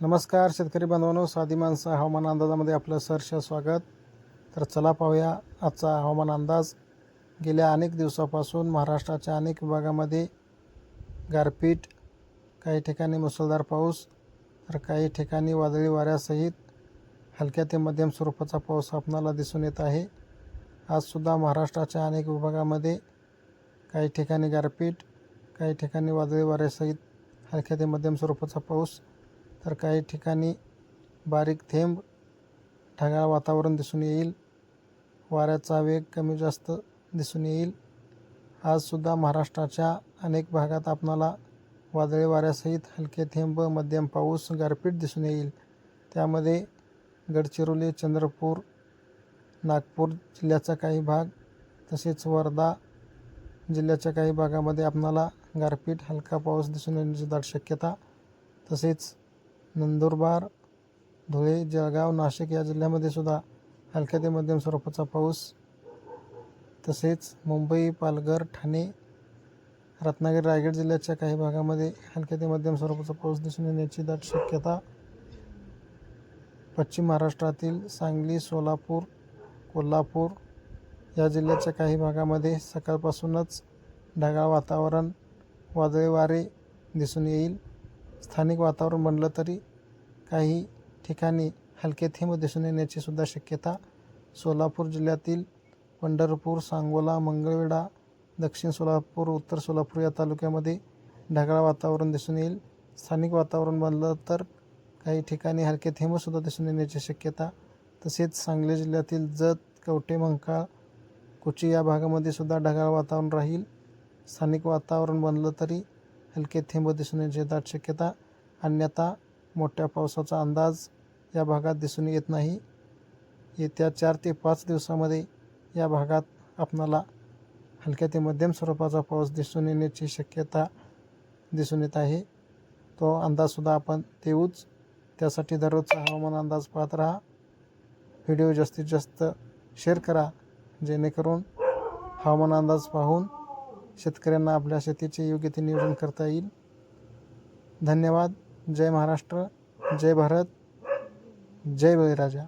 नमस्कार शेतकरी बांधवांनो. साधी माणसं हवामान अंदाजामध्ये आपलं सहर्ष स्वागत. तर चला पाहूया आजचा हवामान अंदाज. गेल्या अनेक दिवसापासून महाराष्ट्राच्या अनेक विभागामध्ये गारपीट काही ठिकाणी मुसळधार पाऊस तर काही ठिकाणी वादळी वाऱ्यासहित हलक्या ते मध्यम स्वरूपाचा पाऊस आपणाला दिसून येत आहे. आजसुद्धा महाराष्ट्राच्या अनेक विभागामध्ये काही ठिकाणी गारपीट काही ठिकाणी वादळी वाऱ्यासहित हलक्या ते मध्यम स्वरूपाचा पाऊस तर काही ठिकाणी बारीक थेंब ढगाळ वातावरण दिसून येईल. वाऱ्याचा वेग कमी जास्त दिसून येईल. आजसुद्धा महाराष्ट्राच्या अनेक भागात आपणाला वादळी वाऱ्यासहित हलके थेंब मध्यम पाऊस गारपीट दिसून येईल. त्यामध्ये गडचिरोली चंद्रपूर नागपूर जिल्ह्याचा काही भाग तसेच वर्धा जिल्ह्याच्या काही भागामध्ये आपणाला गारपीट हलका पाऊस दिसून येण्याची दाट शक्यता तसेच नंदुरबार धुळे जळगाव नाशिक या जिल्ह्यामध्ये सुद्धा हलक्या ते मध्यम स्वरूपाचा पाऊस. तसेच मुंबई पालघर ठाणे रत्नागिरी रायगड जिल्ह्याच्या काही भागामध्ये हलक्या ते मध्यम स्वरूपाचा पाऊस दिसून येण्याची दाट शक्यता. पश्चिम महाराष्ट्रातील सांगली सोलापूर कोल्हापूर या जिल्ह्याच्या काही भागामध्ये सकाळपासूनच ढगाळ वातावरण वादळी वारे दिसून येईल. स्थानिक वातावरण म्हणलं तरी काही ठिकाणी हलके थेंब दिसून येण्याची सुद्धा शक्यता सोलापूर जिल्ह्यातील पंढरपूर सांगोला मंगळवेढा दक्षिण सोलापूर उत्तर सोलापूर या तालुक्यामध्ये ढगाळ वातावरण दिसून येईल. स्थानिक वातावरण बनलं तर काही ठिकाणी हलके थेंबसुद्धा दिसून येण्याची शक्यता. तसेच सांगली जिल्ह्यातील जत कवटे मंकाळ कुची या भागामध्ये सुद्धा ढगाळ वातावरण राहील. स्थानिक वातावरण बनलं तरी हलके थेंब दिसून येण्याची दाट शक्यता. अन्यथा मोठ्या पावसाचा अंदाज या भागात दिसून येत नाही. येत्या चार ते पाच दिवसामध्ये या भागात आपणाला हलक्या ते मध्यम स्वरूपाचा पाऊस दिसून येण्याची शक्यता दिसून येत आहे. तो अंदाजसुद्धा आपण देऊच. त्यासाठी दररोजचा हवामान अंदाज पाहत राहा. व्हिडिओ जास्तीत जास्त शेअर करा. जेणेकरून हवामान अंदाज पाहून शेतकऱ्यांना आपल्या शेतीचे योग्य ते नियोजन करता येईल. धन्यवाद. जय महाराष्ट्र. जय भारत जय बळीराजा.